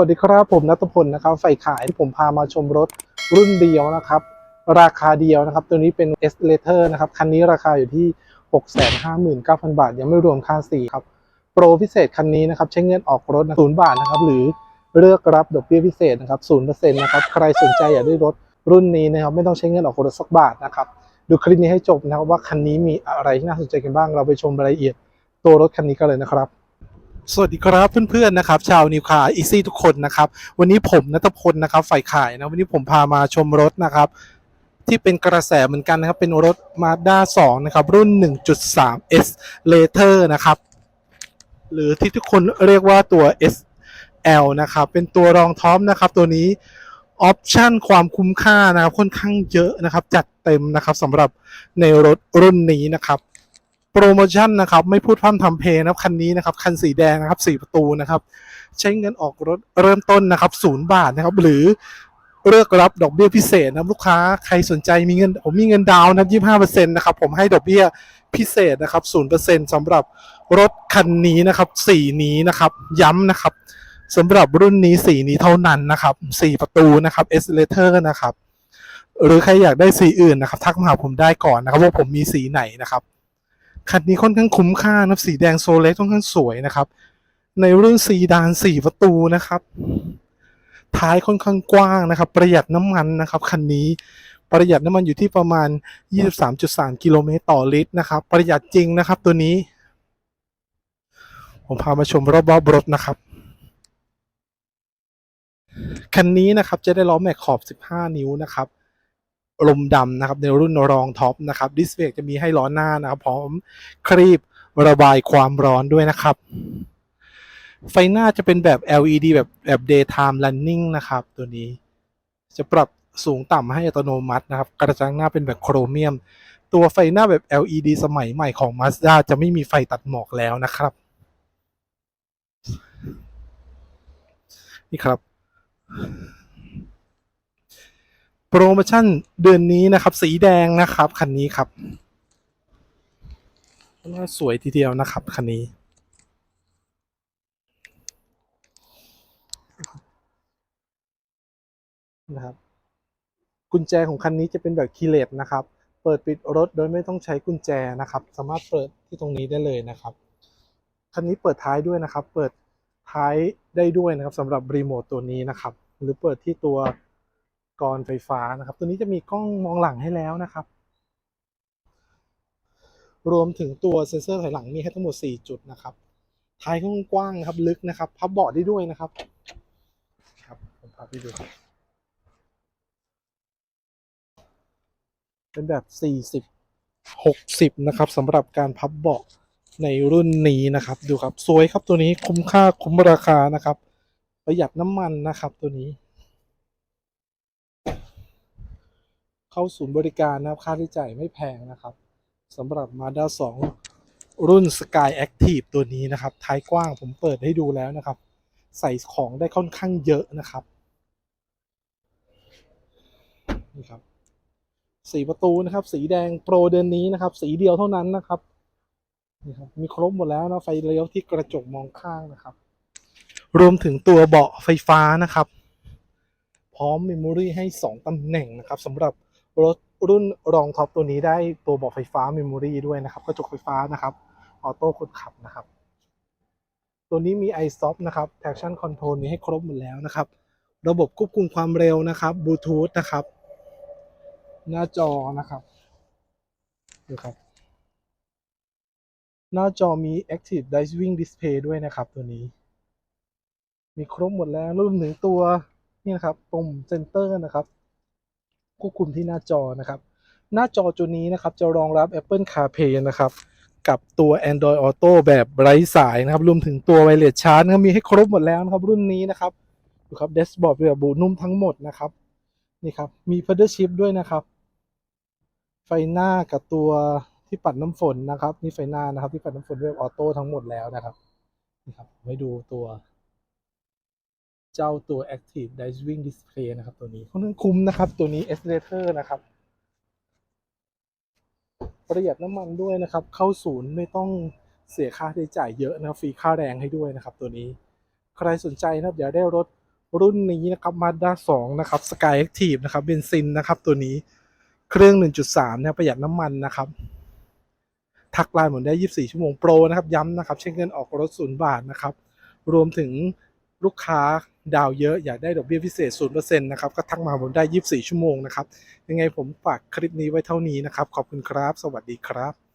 วัสดีครับผมนัทพลนะครับฝ่ขายที่ผมพามาชมรถรุ่นเดียวนะครับ ราคาเดียวนะครับ ตัวนี้เป็น S l a t e r นะครับ คันนี้ราคาอยู่ที่ 659,000 บาท ยังไม่รวมค่าสีครับ โปรพิเศษคันนี้นะครับ ใช้เงินออกรถศูนย์บาทนะครับ หรือเลือกรับดอกเบี้ยพิเศษนะครับศูนย์เปอร์เซ็นต์นะครับ ใครสนใจอยากได้รถรุ่นนี้นะครับ ไม่ต้องใช้เงินออกรถสักบาทนะครับ ดูคลิปนี้ให้จบนะครับว่าคันนี้มีอะไรที่น่าสนใจกันบ้าง เราไปชมรายละเอียด ตัวรถคันนี้กันเลยนะครับ สวัสดีครับเพื่อนๆนะครับ ชาวนิวคาอีซี่ทุกคนนะครับ วันนี้ผมนัทพลนะครับฝ่ายขายนะวันนี้ผมพามาชมรถนะครับ ที่เป็นกระแสเหมือนกันนะครับ เป็นรถ Mazda 2 นะครับ รุ่น 1.3 S Later นะครับ หรือที่ทุกคนเรียกว่าตัว SL นะครับ เป็นตัวรองท็อปนะครับตัวนี้ออปชั่นความคุ้มค่านะครับค่อนข้างเยอะนะครับ จัดเต็มนะครับสำหรับในรถรุ่นนี้นะครับ โปรโมชั่นนะครับ ไม่พูดพร่ำทำเพลงนะครับ คันนี้นะครับ คันสีแดงนะครับสี่ประตูนะครับ ใช้เงินออกรถเริ่มต้นนะครับศูนย์บาทนะครับ หรือเลือกรับดอกเบี้ยพิเศษนะครับลูกค้าใครสนใจมีเงินผมมีเงินดาวน์นะยี่ห้าเปอร์เซ็นต์นะครับผมให้ดอกเบี้ยพิเศษนะครับศูนย์เปอร์เซ็นต์สำหรับรถคันนี้นะครับสีนี้นะครับย้ำนะครับสำหรับรุ่นนี้สีนี้เท่านั้นนะครับสี่ประตูนะครับ S l a t e r นะครับ หรือใครอยากได้สีอื่นนะครับ ทักมาหาผมได้ก่อนนะครับว่าผมมีสีไหนนะครับ คันนี้ค่อนข้างคุ้มค่านะครับสีแดงโซเลสค่อนข้างสวยนะครับ ในรุ่นซีดานสี่ประตูนะครับ ท้ายค่อนข้างกว้างนะครับ ประหยัดน้ำมันนะครับคันนี้ประหยัดน้ำมันอยู่ที่ประมาณ 23.3 กิโลเมตรต่อลิตรนะครับ ประหยัดจริงนะครับตัวนี้ ผมพามาชมรอบๆรถนะครับ คันนี้นะครับจะได้ล้อแม็กขอบ 15 นิ้วนะครับ ลมดำนะครับในรุ่นรองท็อปนะครับดิสเบรกจะมีให้ล้อหน้านะครับพร้อมครีบระบายความร้อนด้วยนะครับ ไฟหน้าจะเป็นแบบ LED แบบแบบ daytime running นะครับตัวนี้จะปรับสูงต่ำให้อัตโนมัตินะครับ กระจังหน้าเป็นแบบโครเมียม ตัวไฟหน้าแบบ LED สมัยใหม่ของ Mazda จะไม่มีไฟตัดหมอกแล้วนะครับ นี่ครับ โปรโมชั่นเดือนนี้นะครับ สีแดงนะครับ คันนี้ครับน่าสวยทีเดียวนะครับ คันนี้ นะครับ กุญแจของคันนี้จะเป็นแบบคีเลสนะครับ เปิดปิดรถโดยไม่ต้องใช้กุญแจนะครับ สามารถเปิดที่ตรงนี้ได้เลยนะครับ คันนี้เปิดท้ายด้วยนะครับ เปิดท้ายได้ด้วยนะครับสำหรับรีโมทตัวนี้นะครับ หรือเปิดที่ตัว กรไฟฟ้านะครับ ตัวนี้จะมีกล้องมองหลังให้แล้วนะครับ รวมถึงตัวเซ็นเซอร์ถอยหลังมีให้ทั้งหมด 4 จุดนะครับท้ายค่อนข้างกว้างครับลึกนะครับ พับเบาะได้ด้วยนะครับ ครับผมพาไปดูครับเป็นแบบ 40 60 นะครับสำหรับการพับเบาะในรุ่นนี้นะครับ ดูครับ สวยครับตัวนี้คุ้มค่าคุ้มราคานะครับ ประหยัดน้ำมันนะครับตัวนี้ เข้าศูนย์บริการนะครับ ค่าใช้จ่ายไม่แพงนะครับสำหรับ Mazda 2 รุ่น Sky Active ตัวนี้นะครับ ท้ายกว้างผมเปิดให้ดูแล้วนะครับ ใส่ของได้ค่อนข้างเยอะนะครับนี่ครับสีประตูนะครับ สีแดงโปรเดือนนี้นะครับ สีเดียวเท่านั้นนะครับนี่ครับมีครบหมดแล้วนะไฟเลี้ยวที่กระจกมองข้างนะครับ รวมถึงตัวเบาะไฟฟ้านะครับ พร้อมเมมโมรี่ให้ 2ตำแหน่งนะครับสำหรับ รถรุ่นรองท็อปตัวนี้ได้ตัวเบาะไฟฟ้าเมมโมรีด้วยนะครับกระจกไฟฟ้านะครับออโต้คนขับนะครับ ตัวนี้มี iStop นะครับ traction control มีให้ครบหมดแล้วนะครับ ระบบควบคุมความเร็วนะครับบลูทูธนะครับ หน้าจอนะครับดูครับ หน้าจอมี Active Diving Display ด้วยนะครับ ตัวนี้ มีครบหมดแล้วรวมถึงตัวนี่นะครับปุ่มเซนเตอร์นะครับ ควบคุมที่หน้าจอนะครับ หน้าจอตัวนี้นะครับจะรองรับ Apple CarPlay นะครับกับตัว Android Auto แบบไร้สายนะครับรวมถึงตัว Wireless Charge นะครับมีให้ครบหมดแล้วนะครับรุ่นนี้นะครับดูครับ Dashboard แบบบูนุ่มทั้งหมดนะครับนี่ครับมี Feather Shift ด้วยนะครับ ไฟหน้ากับตัวที่ปัดน้ำฝนนะครับนี่ไฟหน้านะครับที่ปัดน้ำฝนแบบออโต้ทั้งหมดแล้วนะครับนี่ครับให้ดูตัว เจ้าตัว Active Diving Display นะครับตัวนี้ค่อนข้างคุ้มนะครับ ตัวนี้ S l a t e r นะครับประหยัดน้ำมันด้วยนะครับ เข้าศูนย์ไม่ต้องเสียค่าใช้จ่ายเยอะนะฟรีค่าแรงให้ด้วยนะครับ ตัวนี้ ใครสนใจนะครับอยากได้รถรุ่นนี้นะครับ Mazda 2นะครับ Sky Active นะครับเบนซินนะครับ ตัวนี้เครื่อง 1.3เนี่ยประหยัดน้ำมันนะครับ ทักไลน์ผมได้ 24 ชั่วโมงโปรนะครับ ย้ำนะครับใช้เงินออกรถศูนย์บาทนะครับ รวมถึงลูกค้า ดาวเยอะอยากได้ดอกเบี้ยพิเศษ 0%นะครับ ก็ทักมาผมได้ 24 ชั่วโมงนะครับ ยังไงผมฝากคลิปนี้ไว้เท่านี้นะครับ ขอบคุณครับ สวัสดีครับ